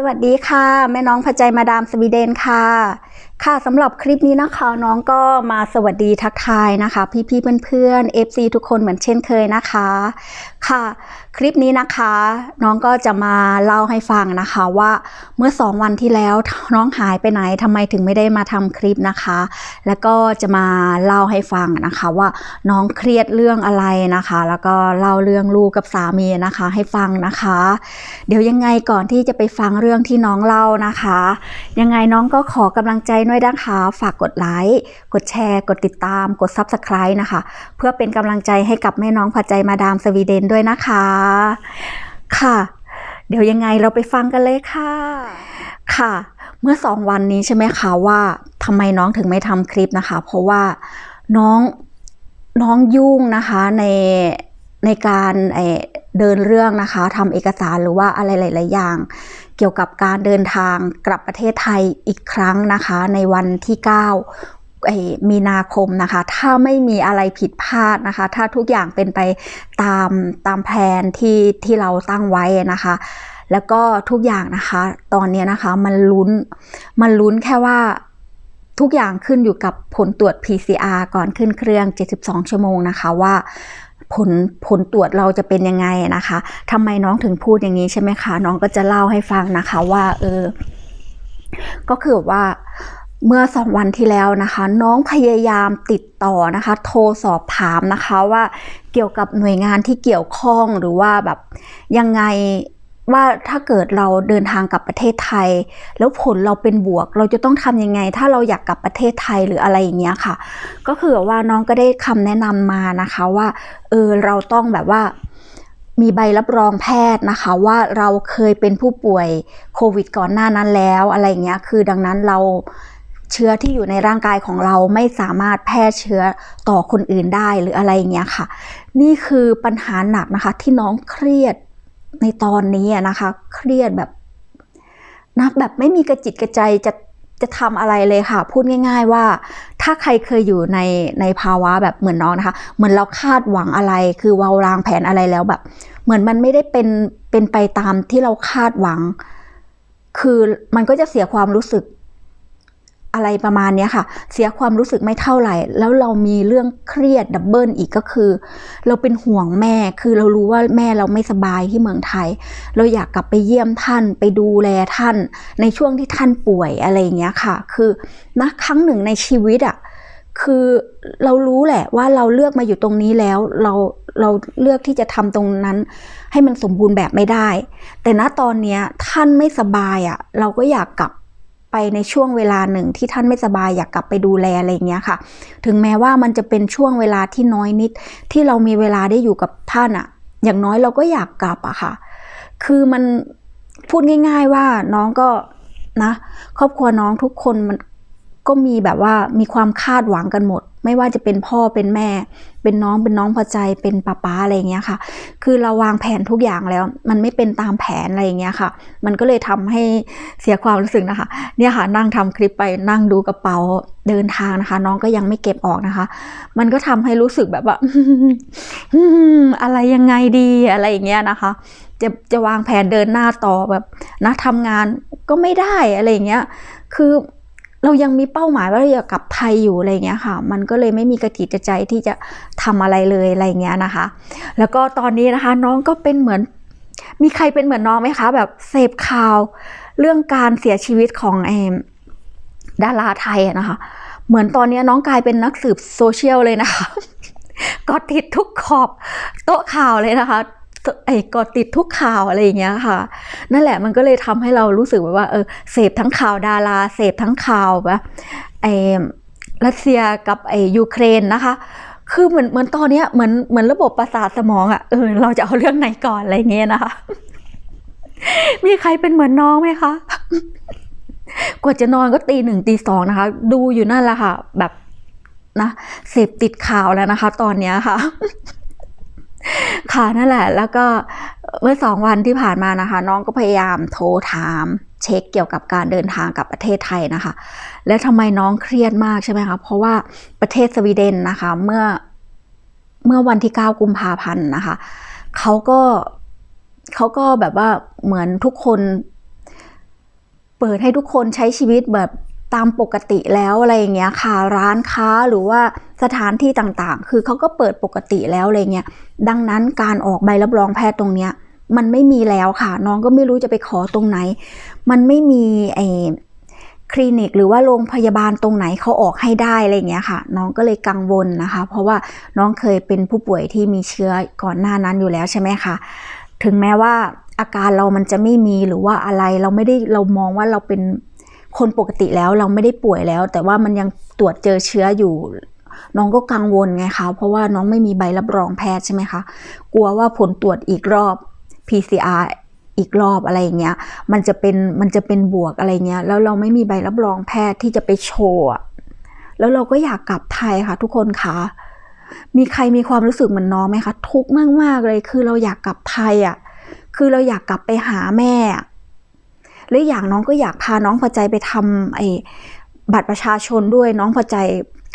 สวัสดีค่ะ แม่น้องพระใจมาดามสวีเดนค่ะ ค่ะสำหรับคลิปนี้นะคะน้องก็มาสวัสดีทักทายนะคะ พี่ๆเพื่อนๆ FC ทุกคนเหมือนเช่นเคยนะคะ ค่ะ คลิปนี้นะคะ น้องก็จะมาเล่าให้ฟังนะคะว่าเมื่อสองวันที่แล้วน้องหายไปไหนทำไมถึงไม่ได้มาทำคลิปนะคะ แล้วก็จะมาเล่าให้ฟังนะคะว่าน้องเครียดเรื่องอะไรนะคะ แล้วก็เล่าเรื่องลูกกับสามีนะคะ ให้ฟังนะคะ เดี๋ยวยังไงก่อนที่จะไปฟังเรื่องที่น้องเล่านะคะ ยังไงน้องก็ขอกำลังใจด้วยนะคะ ฝากกดไลค์ กดแชร์ กดติดตาม กด Subscribe นะคะ เพื่อเป็นกำลังใจให้กับแม่น้องผัดใจมาดามสวีเดนด้วยนะคะ ค่ะ เดี๋ยวยังไงเราไปฟังกันเลยค่ะ ค่ะ เมื่อสองวันนี้ใช่ไหมคะว่าทำไมน้องถึงไม่ทำคลิปนะคะ เพราะว่าน้องน้องยุ่งนะคะในในการเเดินเรื่องนะคะทำเอกสารหรือว่าอะไรหลาย ๆ อย่าง เกี่ยวกับการเดินทางกลับประเทศไทยอีกครั้งนะคะ ในวันที่9เอ่อมีนาคมนะคะ ถ้าไม่มีอะไรผิดพลาดนะคะ ถ้าทุกอย่างเป็นไปตามตามแผนที่ที่เราตั้งไว้นะคะ แล้วก็ทุกอย่างนะคะ ตอนนี้นะคะมันลุ้นมันลุ้นแค่ว่าทุกอย่างขึ้นอยู่กับผลตรวจ PCR ก่อนขึ้นเครื่อง 72 ชั่วโมงนะคะว่า ผลผลตรวจเราจะเป็นยังไงนะคะทำไมน้องถึงพูดอย่างนี้ใช่ไหมคะน้องก็จะเล่าให้ฟังนะคะว่าเออก็คือว่าเมื่อสองวันที่แล้วนะคะ น้องพยายามติดต่อนะคะ โทรสอบถามนะคะว่าเกี่ยวกับหน่วยงานที่เกี่ยวข้องหรือว่าแบบยังไง ว่าถ้าเกิดเราเดินทางกลับประเทศไทย แล้วผลเราเป็นบวก เราจะต้องทำยังไง ถ้าเราอยากกลับประเทศไทยหรืออะไรอย่างเงี้ยค่ะ ก็คือว่าน้องก็ได้คำแนะนำมานะคะว่าเออเราต้องแบบว่ามีใบรับรองแพทย์นะคะ ว่าเราเคยเป็นผู้ป่วยโควิดก่อนหน้านั้นแล้วอะไรเงี้ยคือดังนั้นเราเชื้อที่อยู่ในร่างกายของเราไม่สามารถแพร่เชื้อต่อคนอื่นได้หรืออะไรเงี้ยค่ะ นี่คือปัญหาหนักนะคะที่น้องเครียด ในตอนนี้นะคะ เครียดแบบนับแบบไม่มีกระจิตกระใจจะจะทำอะไรเลยค่ะ พูดง่าย ๆว่า ถ้าใครเคยอยู่ในในภาวะแบบเหมือนน้องนะคะ เหมือนเราคาดหวังอะไร คือวาวางแผนอะไรแล้วแบบ เหมือนมันไม่ได้เป็นเป็นไปตามที่เราคาดหวัง คือมันก็จะเสียความรู้สึก อะไรประมาณนี้ค่ะ เสียความรู้สึกไม่เท่าไหร่ แล้วเรามีเรื่องเครียดดับเบิลอีกก็คือ เราเป็นห่วงแม่คือเรารู้ว่าแม่เราไม่สบายที่เมืองไทย เราอยากกลับไปเยี่ยมท่านไปดูแลท่าน ในช่วงที่ท่านป่วยอะไรอย่างเงี้ยค่ะ คือนะครั้งหนึ่งในชีวิตอะ่ะคือเรารู้แหละว่าเราเลือกมาอยู่ตรงนี้แล้วเราเราเลือกที่จะทำตรงนั้น ให้มันสมบูรณ์แบบไม่ได้ แต่ณตอนนี้ท่านไม่สบายอะ่ะ เราก็อยากกลับ ไปในช่วงเวลาหนึ่งที่ท่านไม่สบายอยากกลับไปดูแลอะไรอย่างเงี้ยค่ะ ถึงแม้ว่ามันจะเป็นช่วงเวลาที่น้อยนิด ที่เรามีเวลาได้อยู่กับท่านอะอย่างน้อยเราก็อยากกลับอะค่ะ คือมันพูดง่าย ๆว่าน้องก็นะ ครอบครัวน้องทุกคนมันก็มีแบบว่ามีความคาดหวังกันหมด ไม่ว่าจะเป็นพ่อเป็นแม่ เป็นน้องเป็นน้องพอใจเป็นป้าป้าอะไรอย่างเงี้ยค่ะ คือเราวางแผนทุกอย่างแล้ว มันไม่เป็นตามแผนอะไรอย่างเงี้ยค่ะ มันก็เลยทำให้เสียความรู้สึกนะคะ เนี่ยค่ะนั่งทำคลิปไปนั่งดูกระเป๋าเดินทางนะคะ น้องก็ยังไม่เก็บออกนะคะ มันก็ทำให้รู้สึกแบบว่าอะไรยังไงดีอะไรอย่างเงี้ยนะคะจะจะวางแผนเดินหน้าต่อแบบนะทำงานก็ไม่ได้อะไรอย่างเงี้ย คือ เรายังมีเป้าหมายว่าเราอยากกลับไทยอยู่อะไรเงี้ยค่ะ มันก็เลยไม่มีกระจิตกระใจที่จะทำอะไรเลยอะไรเงี้ยนะคะ แล้วก็ตอนนี้นะคะน้องก็เป็นเหมือน มีใครเป็นเหมือนน้องไหมคะ แบบเสพข่าวเรื่องการเสียชีวิตของเอมดาราไทยนะคะ เหมือนตอนนี้น้องกลายเป็นนักสืบโซเชียลเลยนะคะ ก็ติดทุกขอบโต๊ะข่าวเลยนะคะ ไอ้ก็ติดทุกข่าวอะไรอย่างเงี้ยค่ะ นั่นแหละมันก็เลยทำให้เรารู้สึกแบบว่าเออเสพทั้งข่าวดาราเสพทั้งข่าวแบบไอ้รัสเซียกับไอ้ยูเครนนะคะคือเหมือนเหมือนตอนเนี้ยเหมือนเหมือนระบบประสาทสมองอะ่ะเออเราจะเอาเรื่องไหนก่อนอะไรเงี้ยนะคะ มีใครเป็นเหมือนน้องไหมคะ กว่าจะนอนก็ตีหนึ่งตีสองนะคะ ดูอยู่นั่นแหละค่ะ แบบนะเสพติดข่าวแล้วนะคะ ตอนเนี้ยค่ะ ค่ะนั่นแหละ แล้วก็เมื่อสองวันที่ผ่านมานะคะ น้องก็พยายามโทรถามเช็คเกี่ยวกับการเดินทางกับประเทศไทยนะคะ แล้วทำไมน้องเครียดมากใช่ไหมคะเพราะว่าประเทศสวีเดนนะคะ เมื่อเมื่อวันที่ 9 กุมภาพันธ์นะคะเขาก็เขาก็แบบว่าเหมือนทุกคน เปิดให้ทุกคนใช้ชีวิตแบบ ตามปกติแล้วอะไรอย่างเงี้ยค่ะร้านค้าหรือว่าสถานที่ต่างๆ คือเขาก็เปิดปกติแล้วอะไรเงี้ยดังนั้นการออกใบรับรองแพทย์ตรงเนี้ยมันไม่มีแล้วค่ะ น้องก็ไม่รู้จะไปขอตรงไหน มันไม่มีไอคลินิกหรือว่าโรงพยาบาลตรงไหนเขาออกให้ได้อะไรเงี้ยค่ะ น้องก็เลยกังวลนะคะ เพราะว่าน้องเคยเป็นผู้ป่วยที่มีเชื้อก่อนหน้านั้นอยู่แล้วใช่ไหมคะถึงแม้ว่าอาการเรามันจะไม่มีหรือว่าอะไรเราไม่ได้เรามองว่าเราเป็น คนปกติแล้วเราไม่ได้ป่วยแล้ว แต่ว่ามันยังตรวจเจอเชื้ออยู่ น้องก็กังวลไงคะ เพราะว่าน้องไม่มีใบรับรองแพทย์ใช่ไหมคะ กลัวว่าผลตรวจอีกรอบ PCR อีกรอบอะไรอย่างเงี้ย มันจะเป็นมันจะเป็นบวกอะไรเงี้ย แล้วเราไม่มีใบรับรองแพทย์ที่จะไปโชว์แล้วเราก็อยากกลับไทยค่ะ ทุกคนคะมีใครมีความรู้สึกเหมือนน้องไหมคะ ทุกข์มากๆเลย คือเราอยากกลับไทยอะ คือเราอยากกลับไปหาแม่อะ และอย่างน้องก็อยากพาน้องพอใจไปทำไอ้บัตรประชาชนด้วยน้องพอใจ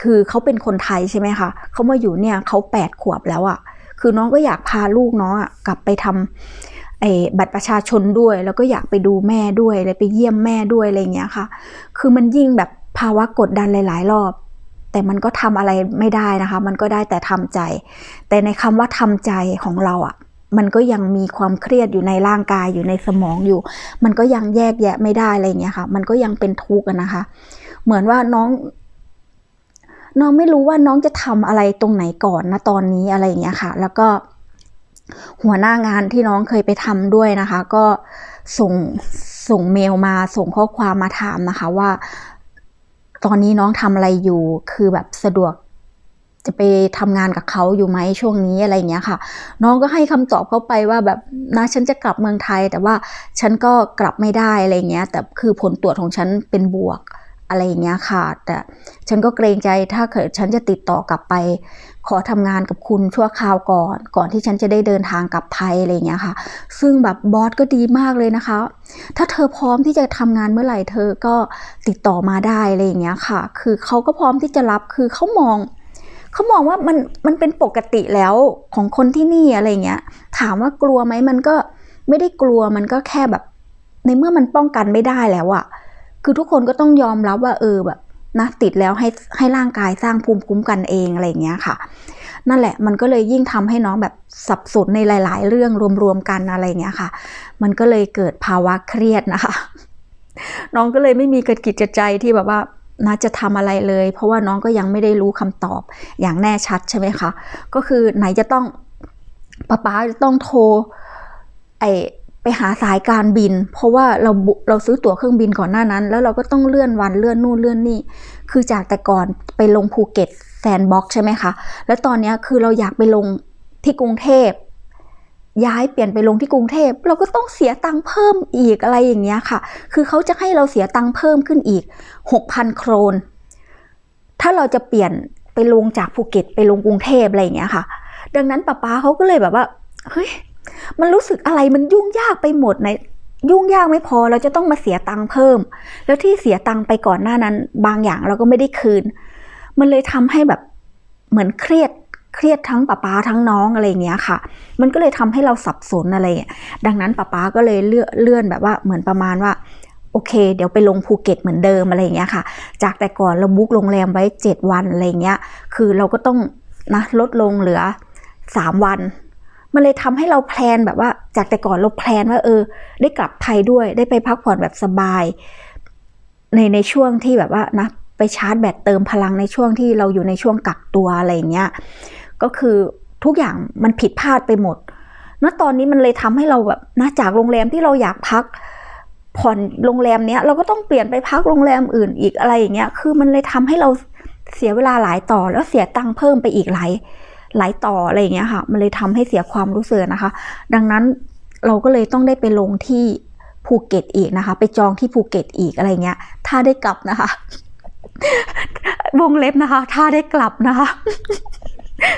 คือเขาเป็นคนไทยใช่ไหมคะเขามาอยู่เนี่ยเขาแปดขวบแล้วอะ คือน้องก็อยากพาลูกน้องอะกลับไปทำไอ้บัตรประชาชนด้วย แล้วก็อยากไปดูแม่ด้วยเลยไปเยี่ยมแม่ด้วยอะไรเงี้ยค่ะ คือมันยิ่งแบบภาวะกดดันหลาย ๆ รอบ แต่มันก็ทำอะไรไม่ได้นะคะ มันก็ได้แต่ทำใจ แต่ในคำว่าทำใจของเราอะ มันก็ยังมีความเครียดอยู่ในร่างกายอยู่ในสมองอยู่ มันก็ยังแยกแยะไม่ได้อะไรเงี้ยค่ะ มันก็ยังเป็นทุกข์นะคะ เหมือนว่าน้อง น้องไม่รู้ว่าน้องจะทำอะไรตรงไหนก่อนนะตอนนี้อะไรเงี้ยค่ะ แล้วก็หัวหน้างานที่น้องเคยไปทำด้วยนะคะ ก็ส่งส่งเมลมาส่งข้อความมาถามนะคะว่า ตอนนี้น้องทำอะไรอยู่คือแบบสะดวก จะไปทำงานกับเขาอยู่ไหมช่วงนี้อะไรอย่างเงี้ยค่ะ น้องก็ให้คำตอบเขาไปว่าแบบนะฉันจะกลับเมืองไทย แต่ว่าฉันก็กลับไม่ได้อะไรเงี้ยแต่คือผลตรวจของฉันเป็นบวกอะไรอย่างเงี้ยค่ะแต่ฉันก็เกรงใจถ้าเกิดฉันจะติดต่อกลับไป ขอทำงานกับคุณชั่วคราวก่อน ก่อนที่ฉันจะได้เดินทางกลับไทยอะไรอย่างเงี้ยค่ะ ซึ่งแบบบอสก็ดีมากเลยนะคะ ถ้าเธอพร้อมที่จะทำงานเมื่อไหร่เธอก็ติดต่อมาได้อะไรอย่างเงี้ยค่ะ คือเขาก็พร้อมที่จะรับคือเขามอง เขามองว่ามันมันเป็นปกติแล้วของคนที่นี่อะไรเงี้ย ถามว่ากลัวไหมมันก็ไม่ได้กลัวมันก็แค่แบบ ในเมื่อมันป้องกันไม่ได้แล้วอะคือทุกคนก็ต้องยอมรับว่าเออแบบนะติดแล้วให้ให้ร่างกายสร้างภูมิคุ้มกันเองอะไรเงี้ยค่ะ นั่นแหละมันก็เลยยิ่งทำให้น้องแบบสับสนในหลาย ๆ เรื่องรวมๆกันอะไรเงี้ยค่ะ มันก็เลยเกิดภาวะเครียดนะคะ น้องก็เลยไม่มีกระกิจใจที่แบบว่า น่าจะทำอะไรเลย เพราะว่าน้องก็ยังไม่ได้รู้คำตอบอย่างแน่ชัดใช่ไหมคะก็คือไหนจะต้องป้าป๊าจะต้องโทรไอไปหาสายการบิน เพราะว่าเราเราซื้อตั๋วเครื่องบินก่อนหน้านั้น แล้วเราก็ต้องเลื่อนวันเลื่อนนู่นเลื่อนนี่ คือจากแต่ก่อนไปลงภูเก็ตแซนบ็อกใช่ไหมคะ แล้วตอนนี้คือเราอยากไปลงที่กรุงเทพ ย้ายเปลี่ยนไปลงที่กรุงเทพเราก็ต้องเสียตังค์เพิ่มอีกอะไรอย่างเงี้ยค่ะ คือเขาจะให้เราเสียตังค์เพิ่มขึ้นอีกหกพันโครน ถ้าเราจะเปลี่ยนไปลงจากภูเก็ตไปลงกรุงเทพอะไรอย่างเงี้ยค่ะ ดังนั้นป้าป๊าเขาก็เลยแบบว่าเฮ้ยมันรู้สึกอะไรมันยุ่งยากไปหมดในยุ่งยากไม่พอเราจะต้องมาเสียตังค์เพิ่ม แล้วที่เสียตังค์ไปก่อนหน้านั้น บางอย่างเราก็ไม่ได้คืน มันเลยทำให้แบบเหมือนเครียด เครียดทั้งป้าป๊าทั้งน้องอะไรอย่างเงี้ยค่ะ มันก็เลยทำให้เราสับสนอะไรอย่างเงี้ยดังนั้นป้าป๊าก็เลยเลื่อนเลื่อนแบบว่าเหมือนประมาณว่าโอเค เดี๋ยวไปลงภูเก็ตเหมือนเดิมอะไรอย่างเงี้ยค่ะ จากแต่ก่อนเราบุ๊กโรงแรมไว้เจ็ดวันอะไรเงี้ย คือเราก็ต้องนะลดลงเหลือสามวัน มันเลยทำให้เราแพลนแบบว่า จากแต่ก่อนเราแพลนว่าเออ ได้กลับไทยด้วย ได้ไปพักผ่อนแบบสบาย ในในช่วงที่แบบว่านะไปชาร์จแบตเติมพลังในช่วงที่เราอยู่ในช่วงกักตัวอะไรเงี้ย ก็คือทุกอย่างมันผิดพลาดไปหมด ณ ตอนนี้มันเลยทำให้เราแบบนะจากโรงแรมที่เราอยากพัก ผ่อนโรงแรมเนี้ยเราก็ต้องเปลี่ยนไปพักโรงแรมอื่นอีกอะไรอย่างเงี้ย คือมันเลยทำให้เราเสียเวลาหลายต่อแล้วเสียตังค์เพิ่มไปอีกหลายหลายต่ออะไรอย่างเงี้ยค่ะ มันเลยทำให้เสียความรู้สึกนะคะ ดังนั้นเราก็เลยต้องได้ไปลงที่ภูเก็ตอีกนะคะ ไปจองที่ภูเก็ตอีกอะไรเงี้ย ถ้าได้กลับนะคะ วงเล็บนะคะ ถ้าได้กลับนะคะ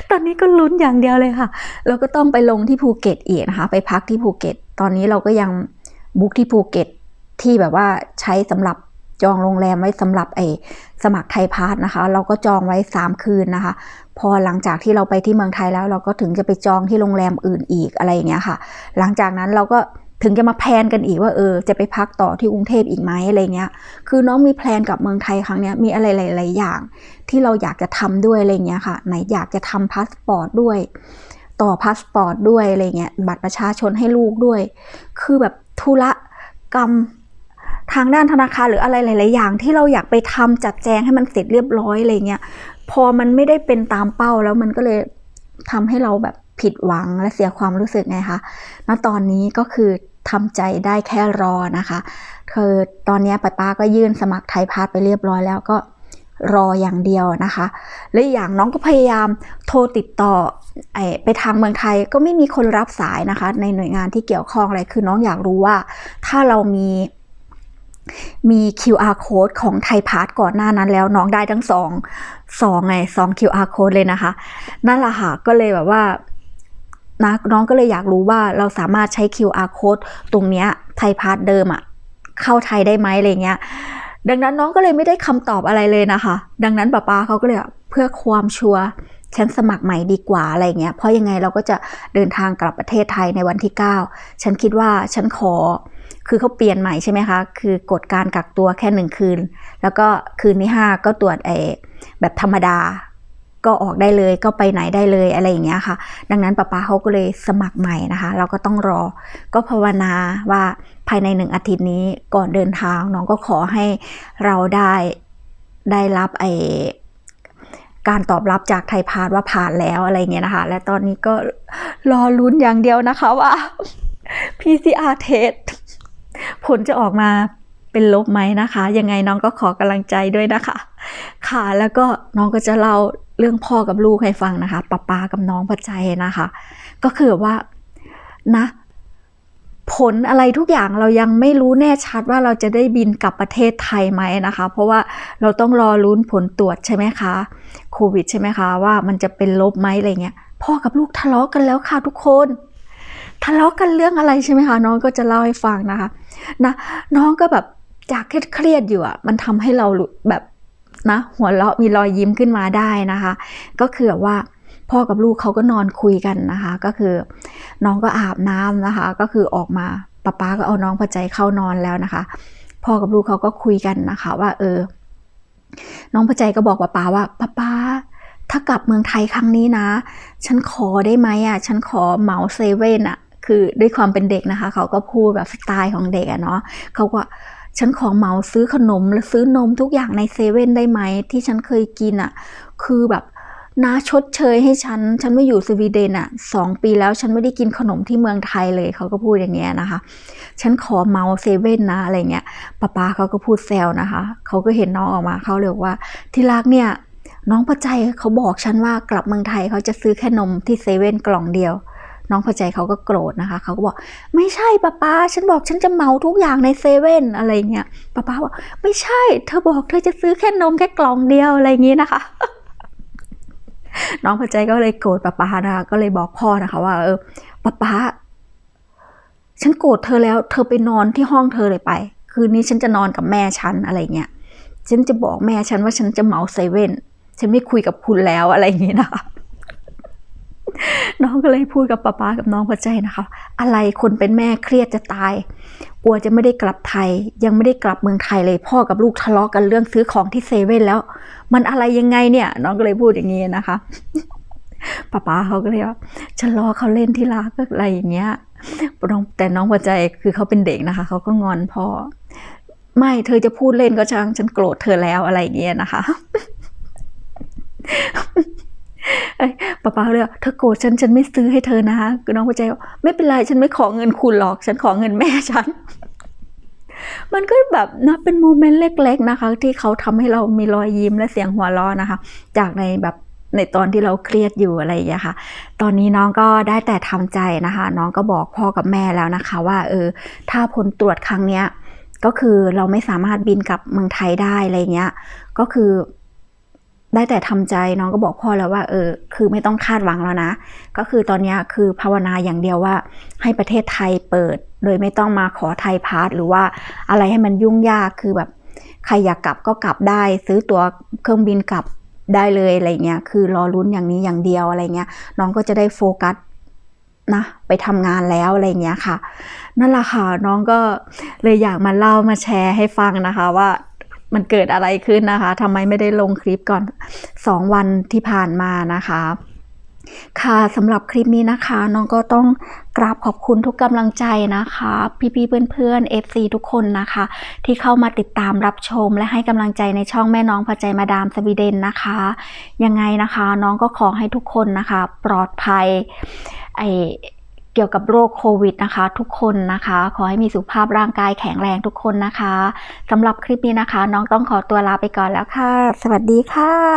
ตอนนี้ก็ลุ้นอย่างเดียวเลยค่ะเราก็ต้องไปลงที่ภูเก็ตอีกนะคะ ไปพักที่ภูเก็ต ตอนนี้เราก็ยังบุ๊กที่ภูเก็ตที่แบบว่าใช้สำหรับจองโรงแรมไว้สำหรับไอ้สมัครไทยพาสนะคะ เราก็จองไว้สามคืนนะคะ พอหลังจากที่เราไปที่เมืองไทยแล้ว เราก็ถึงจะไปจองที่โรงแรมอื่นอีกอะไรอย่างเงี้ยค่ะ หลังจากนั้นเราก็ ถึงจะมาแพลนกันอีกว่าเออจะไปพักต่อที่กรุงเทพอีกไหมอะไรเงี้ย คือน้องมีแพลนกับเมืองไทยครั้งเนี้ยมีอะไรหลายๆอย่าง ที่เราอยากจะทำด้วยอะไรเงี้ยค่ะ ไหนอยากจะทำพาสปอร์ตด้วย ต่อพาสปอร์ตด้วยอะไรเงี้ยบัตรประชาชนให้ลูกด้วย คือแบบธุระกรรมทางด้านธนาคารหรืออะไรหลาย ๆ อย่าง ที่เราอยากไปทำจัดแจงให้มันเสร็จเรียบร้อยอะไรเงี้ยพอมันไม่ได้เป็นตามเป้าแล้วมันก็เลยทำให้เราแบบผิดหวังและเสียความรู้สึกไงคะ ณ ตอนนี้ก็คือ ทำใจได้แค่รอนะคะคือตอนนี้ป้าป้าก็ยื่นสมัครไทยพาสไปเรียบร้อยแล้วก็รออย่างเดียวนะคะ และอย่างน้องก็พยายามโทรติดต่อไปทางเมืองไทยก็ไม่มีคนรับสายนะคะ ในหน่วยงานที่เกี่ยวข้องอะไรคือน้องอยากรู้ว่าถ้าเรามีมี QR code ของไทยพาสก่อนหน้านั้นแล้วน้องได้ทั้งสองสองไงสอง QR code เลยนะคะ นั่นแหละค่ะก็เลยแบบว่า นะน้องก็เลยอยากรู้ว่าเราสามารถใช้ QR code ตรงเนี้ยไทยพาสเดิมอะเข้าไทยได้ไหมอะไรเงี้ย ดังนั้นน้องก็เลยไม่ได้คำตอบอะไรเลยนะคะ ดังนั้นป้าป้าเขาก็เลยเพื่อความชัวร์ฉันสมัครใหม่ดีกว่าอะไรเงี้ย เพราะยังไงเราก็จะเดินทางกลับประเทศไทยในวันที่ 9 ฉันคิดว่าฉันขอ คือเขาเปลี่ยนใหม่ใช่ไหมคะ คือกฎการกักตัวแค่หนึ่งคืน แล้วก็คืนที่ 5 ก็ตรวจไอแบบธรรมดา ก็ออกได้เลยก็ไปไหนได้เลยอะไรอย่างเงี้ยค่ะ ดังนั้นป้าป้าเขาก็เลยสมัครใหม่นะคะ เราก็ต้องรอ ก็ภาวนาว่าภายในหนึ่งอาทิตย์นี้ก่อนเดินทางน้องก็ขอให้เราได้ได้รับไอการตอบรับจากไทยพาสว่าผ่านแล้วอะไรเงี้ยนะคะ และตอนนี้ก็รอลุ้นอย่างเดียวนะคะว่า PCR test ผลจะออกมาเป็นลบไหมนะคะ ยังไงน้องก็ขอกำลังใจด้วยนะคะ ค่ะ แล้วก็น้องก็จะเล่า เรื่องพ่อกับลูกให้ฟังนะคะป้าป้ากับน้องพระใจนะคะ ก็คือว่านะ ผลอะไรทุกอย่างเรายังไม่รู้แน่ชัดว่าเราจะได้บินกลับประเทศไทยไหมนะคะ เพราะว่าเราต้องรอลุ้นผลตรวจใช่ไหมคะโควิดใช่ไหมคะว่ามันจะเป็นลบไหมอะไรเงี้ยพ่อกับลูกทะเลาะกันแล้วค่ะทุกคนทะเลาะกันเรื่องอะไรใช่ไหมคะน้องก็จะเล่าให้ฟังนะคะนะน้องก็แบบจากเครียดอยู่อะมันทำให้เราแบบ นะหัวเราะมีรอยยิ้มขึ้นมาได้นะคะ ก็คือว่าพ่อกับลูกเขาก็นอนคุยกันนะคะ ก็คือน้องก็อาบน้ำนะคะ ก็คือออกมาป้าป้าก็เอาน้องพอใจเข้านอนแล้วนะคะ พ่อกับลูกเขาก็คุยกันนะคะ ว่า เออ น้องพอใจก็บอกป้าป้าว่าป้าป้าถ้ากลับเมืองไทยครั้งนี้นะ ฉันขอได้ไหมอะ ฉันขอเหมาเซเว่นอะ คือด้วยความเป็นเด็กนะคะ เขาก็พูดแบบสไตล์ของเด็กอะเนาะเขาก็ ฉันขอเหมาซื้อขนมและซื้อนมทุกอย่างในเซเว่นได้ไหมที่ฉันเคยกินอะ คือแบบน้าชดเชยให้ฉัน ฉันไม่อยู่สวีเดนอะสองปีแล้วฉันไม่ได้กินขนมที่เมืองไทยเลยเขาก็พูดอย่างเงี้ยนะคะ ฉันขอเมาเซเว่นนะอะไรเงี้ยป้าป้าเขาก็พูดแซวนะคะเขาก็เห็นน้องออกมาเขาเลยว่าที่รักเนี่ยน้องพอใจเขาบอกฉันว่ากลับเมืองไทยเขาจะซื้อแค่นมที่เซเว่นกล่องเดียว น้องพอใจเขาก็โกรธนะคะ เขาก็บอกไม่ใช่ป้าป้าฉันบอกฉันจะเมาทุกอย่างในเซเว่นอะไรเงี้ยป้าป้าบอกไม่ใช่ เธอบอกเธอจะซื้อแค่นมแค่กล่องเดียวอะไรเงี้นะคะน้องพอใจก็เลยโกรธป้าป้านะคะก็เลยบอกพ่อนะคะ ว่า เออป้าป้าฉันโกรธเธอแล้ว เธอไปนอนที่ห้องเธอเลยไป คืนนี้ฉันจะนอนกับแม่ฉันอะไรเงี้ยฉันจะบอกแม่ฉันว่าฉันจะเมาเซเว่นฉันไม่คุยกับคุณแล้วอะไรอย่างนี้นะคะ น้องก็เลยพูดกับป้าป้ากับน้องพอใจนะคะ อะไรคนเป็นแม่เครียดจะตายกลัวจะไม่ได้กลับไทย ยังไม่ได้กลับเมืองไทยเลย พ่อกับลูกทะเลาะกันเรื่องซื้อของที่เซเว่นแล้ว มันอะไรยังไงเนี่ย น้องก็เลยพูดอย่างนี้นะคะป้าป้าเขาก็เลยว่าฉันรอเขาเล่นที่รักอะไรอย่างเงี้ยแต่น้องพอใจคือเขาเป็นเด็กนะคะเขาก็งอนพ่อไม่เธอจะพูดเล่นก็ช่างฉันโกรธเธอแล้วอะไรอย่างเงี้ยนะคะ ป้าป้าเลยเธอโกรธฉันฉันไม่ซื้อให้เธอนะคะคือน้องพอใจไม่เป็นไรฉันไม่ขอเงินคุณหรอก ฉันขอเงินแม่ฉัน มันก็แบบนะเป็นโมเมนต์เล็ก ๆนะคะ ที่เขาทำให้เรามีรอยยิ้มและเสียงหัวเราะนะคะ จากในแบบในตอนที่เราเครียดอยู่อะไรอย่างเงี้ยค่ะ ตอนนี้น้องก็ได้แต่ทำใจนะคะ น้องก็บอกพ่อกับแม่แล้วนะคะ ว่าเออถ้าผลตรวจครั้งเนี้ยก็คือเราไม่สามารถบินกลับเมืองไทยได้อะไรเงี้ย ก็คือ ได้แต่ทำใจน้องก็บอกพ่อแล้วว่าเออคือไม่ต้องคาดหวังแล้วนะ ก็คือตอนนี้คือภาวนาอย่างเดียวว่า ให้ประเทศไทยเปิด โดยไม่ต้องมาขอไทยพาสหรือว่าอะไรให้มันยุ่งยากคือแบบใครอยากกลับก็กลับได้ ซื้อตั๋วเครื่องบินกลับได้เลยอะไรเงี้ยคือรอรุ้นอย่างนี้อย่างเดียวอะไรเงี้ยน้องก็จะได้โฟกัสนะไปทำงานแล้วอะไรเงี้ยค่ะ นั่นแหละค่ะน้องก็เลยอยากมาเล่ามาแชร์ให้ฟังนะคะว่า มันเกิดอะไรขึ้นนะคะทำไมไม่ได้ลงคลิปก่อนสองวันที่ผ่านมานะคะค่ะสำหรับคลิปนี้นะคะน้องก็ต้องกราบขอบคุณทุกกำลังใจนะคะ พี่ๆเพื่อนๆ FC ทุกคนนะคะ ที่เข้ามาติดตามรับชม และให้กำลังใจในช่องแม่น้องพอใจมาดามสวีเดนนะคะยังไงนะคะ น้องก็ขอให้ทุกคนนะคะ ปลอดภัยไอ เกี่ยวกับโรคโควิดนะคะ ทุกคนนะคะ ขอให้มีสุขภาพร่างกายแข็งแรงทุกคนนะคะสำหรับคลิปนี้นะคะ น้องต้องขอตัวลาไปก่อนแล้วค่ะ สวัสดีค่ะ